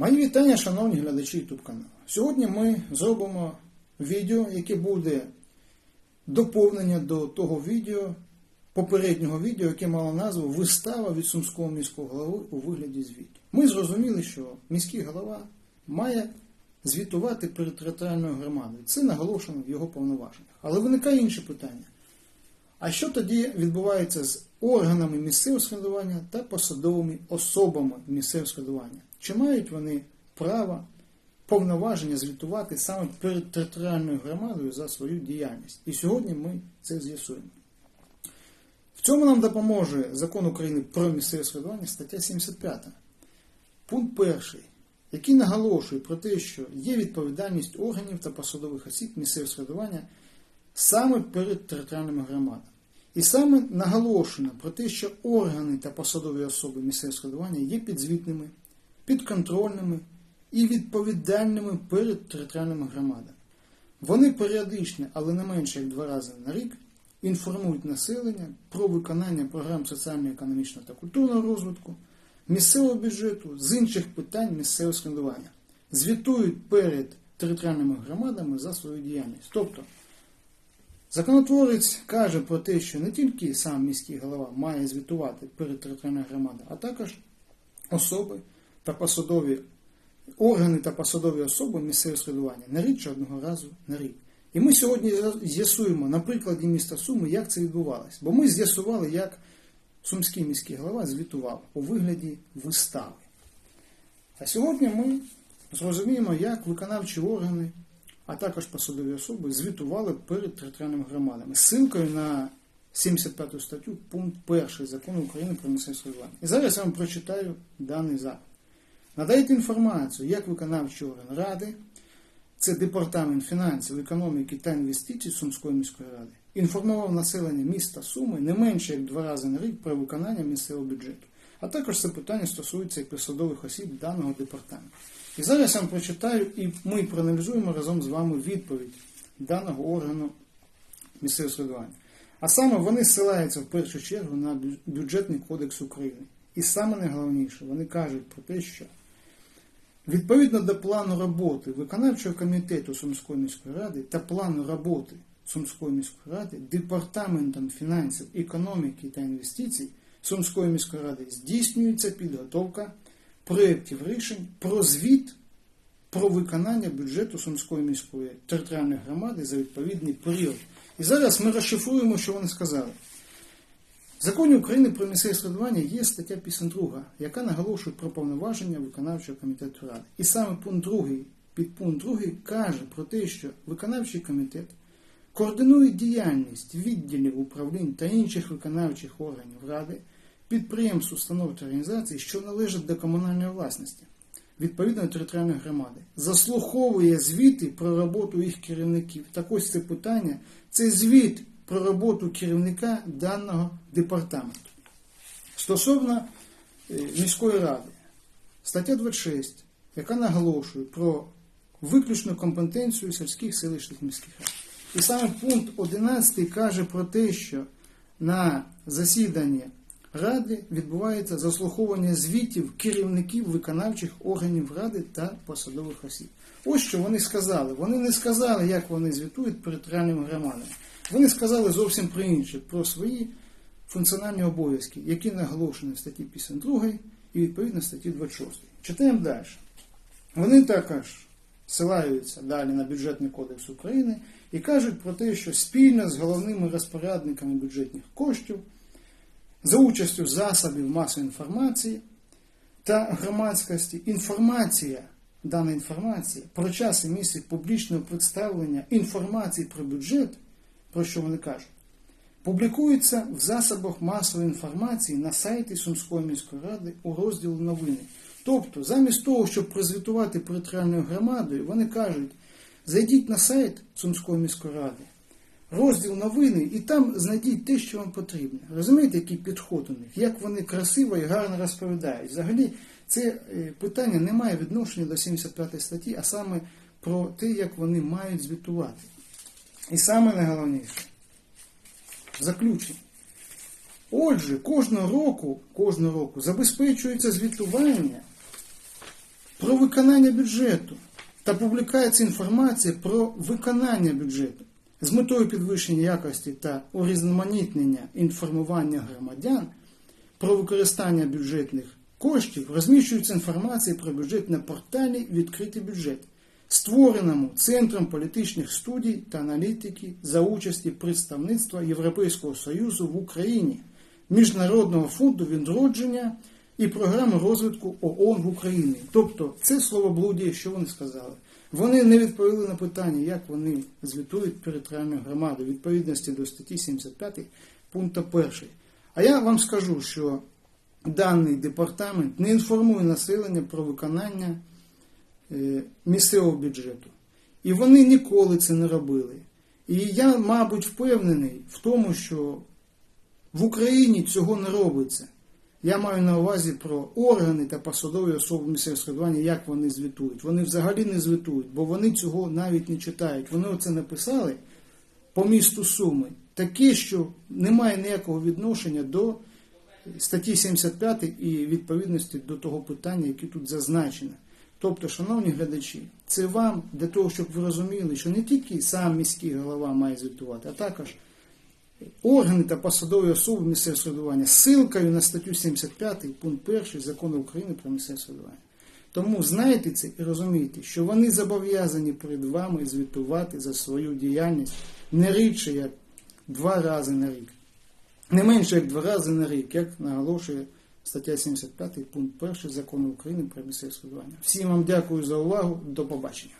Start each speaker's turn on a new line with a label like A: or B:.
A: Мої вітання, шановні глядачі YouTube каналу. Сьогодні ми зробимо відео, яке буде доповнення до того відео, попереднього відео, яке мало назву Вистава від Сумського міського голови у вигляді звіту. Ми зрозуміли, що міський голова має звітувати перед територіальною громадою. Це наголошено в його повноваженнях. Але виникає інше питання. А що тоді відбувається з органами місцевого самоврядування та посадовими особами місцевого самоврядування? Чи мають вони право повноваження звітувати саме перед територіальною громадою за свою діяльність? І сьогодні ми це з'ясуємо. В цьому нам допоможе закон України про місцеве самоврядування стаття 75. Пункт перший, який наголошує про те, що є відповідальність органів та посадових осіб місцевого самоврядування саме перед територіальними громадами. І саме наголошено про те, що органи та посадові особи місцевого самоврядування є підзвітними, підконтрольними і відповідальними перед територіальними громадами. Вони періодично, але не менше як два рази на рік, інформують населення про виконання програм соціально-економічного та культурного розвитку, місцевого бюджету з інших питань місцевого самоврядування, звітують перед територіальними громадами за свою діяльність. Тобто, Законотворець каже про те, що не тільки сам міський голова має звітувати перед територіальною громадою, а також особи та посадові органи та посадові особи місцевого самоврядування не рідше одного разу на рік. І ми сьогодні з'ясуємо на прикладі міста Суми, як це відбувалось. Бо ми з'ясували, як сумський міський голова звітував у вигляді вистави. А сьогодні ми зрозуміємо, як виконавчі органи а також посадові особи звітували перед територіальними громадами. з Ссылкою на 75 статтю пункт 1 закону України про місцеве самоврядування. І зараз я вам прочитаю даний запит. Надайте інформацію, як виконавчий орган Ради, це Департамент фінансів, економіки та інвестицій Сумської міської ради, інформував населення міста Суми не менше як два рази на рік про виконання місцевого бюджету. А також це питання стосується і посадових осіб даного департаменту. І зараз я вам прочитаю, і ми проаналізуємо разом з вами відповідь даного органу місцевого самоврядування. А саме вони ссилаються в першу чергу на бюджетний кодекс України. І саме найголовніше, вони кажуть про те, що відповідно до плану роботи виконавчого комітету Сумської міської ради та плану роботи Сумської міської ради департаментом фінансів, економіки та інвестицій Сумської міської ради здійснюється підготовка проєктів рішень про звіт про виконання бюджету Сумської міської територіальної громади за відповідний період. І зараз ми розшифруємо, що вони сказали. В законі України про місцеве самоврядування є стаття 52, яка наголошує про повноваження виконавчого комітету ради. І саме пункт 2, підпункт 2 каже про те, що виконавчий комітет координує діяльність відділів управлінь та інших виконавчих органів ради підприємств, установ та організацій, що належать до комунальної власності відповідної територіальної громади, заслуховує звіти про роботу їх керівників. Так ось це питання це звіт про роботу керівника даного департаменту. Стосовно е, міської ради, стаття 26, яка наголошує про виключну компетенцію сільських селищних міських рад. І саме пункт 11 каже про те, що на засіданні Ради відбувається заслуховування звітів керівників виконавчих органів ради та посадових осіб. Ось що вони сказали. Вони не сказали, як вони звітують перед реальними громадами. Вони сказали зовсім про інше, про свої функціональні обов'язки, які наголошені в статті 52 і відповідно статті 26. Читаємо далі. Вони також ссилаються далі на бюджетний кодекс України і кажуть про те, що спільно з головними розпорядниками бюджетних коштів за участю засобів масової інформації та громадськості інформація, дана інформація про час і місце публічного представлення інформації про бюджет, про що вони кажуть, публікується в засобах масової інформації на сайті Сумської міської ради у розділі новини. Тобто, замість того, щоб прозвітувати перед реальною громадою, вони кажуть, зайдіть на сайт Сумської міської ради, розділ новини, і там знайдіть те, що вам потрібно. Розумієте, який підход у них, як вони красиво і гарно розповідають. Взагалі, це е, питання не має відношення до 75 статті, а саме про те, як вони мають звітувати. І саме найголовніше заключення. Отже, кожного року, кожного року забезпечується звітування про виконання бюджету та публікується інформація про виконання бюджету з метою підвищення якості та урізноманітнення інформування громадян про використання бюджетних коштів розміщується інформація про бюджет на порталі Відкритий бюджет, створеному Центром політичних студій та аналітики за участі представництва Європейського Союзу в Україні, Міжнародного фонду відродження і програми розвитку ООН в Україні. Тобто, це словоблудіє, що вони сказали. Вони не відповіли на питання, як вони звітують територіальну громаду відповідності до статті 75 пункту 1. А я вам скажу, що даний департамент не інформує населення про виконання е, місцевого бюджету. І вони ніколи це не робили. І я, мабуть, впевнений в тому, що в Україні цього не робиться. Я маю на увазі про органи та посадові особи місцевого самоврядування, як вони звітують. Вони взагалі не звітують, бо вони цього навіть не читають. Вони оце написали по місту Суми, таке, що не має ніякого відношення до статті 75 і відповідності до того питання, яке тут зазначено. Тобто, шановні глядачі, це вам для того, щоб ви розуміли, що не тільки сам міський голова має звітувати, а також органи та посадові особи місцевого самоврядування з ссылкою на статтю 75 пункт 1 закону України про місцеве самоврядування. Тому знайте це і розумійте, що вони зобов'язані перед вами звітувати за свою діяльність не рідше, як два рази на рік. Не менше як два рази на рік, як наголошує стаття 75 пункт 1 закону України про місцеве самоврядування. Всім вам дякую за увагу. До побачення.